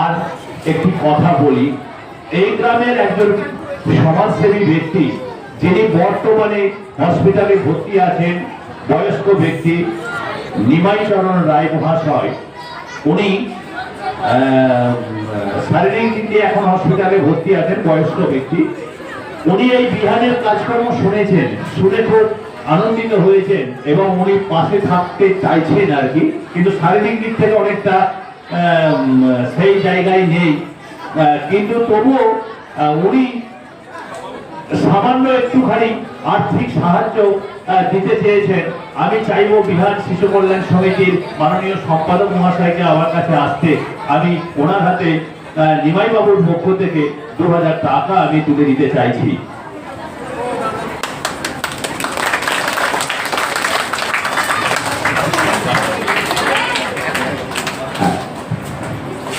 আর একটি কথা বলি, এই গ্রামের একজন সমাজসেবী ব্যক্তি, যিনি বর্তমানে হসপিটালে ভর্তি আছেন, বয়স্ক ব্যক্তি নিমাইচরণ রায় মহাশয়। উনি শারীরিক দিক দিয়ে এখন হসপিটালে ভর্তি আছেন, বয়স্ক ব্যক্তি। উনি এই বিহারের কাজকর্ম শুনেছেন, শুনে খুব আনন্দিত হয়েছেন এবং উনি পাশে থাকতে চাইছেন আর কি, কিন্তু শারীরিক দিক থেকে অনেকটা সেই জায়গায় নেই। কিন্তু তবুও উনি সামান্য একটুখানি আর্থিক সাহায্য দিতে চেয়েছেন। আমি চাইব বিহার শিশু কল্যাণ সমিতির মাননীয় সম্পাদক মহাশয়কে আমার কাছে আসতে। আমি ওনার হাতে আহ, নিমাই বাবুর পক্ষ থেকে দু হাজার টাকা আমি তুলে দিতে চাইছি।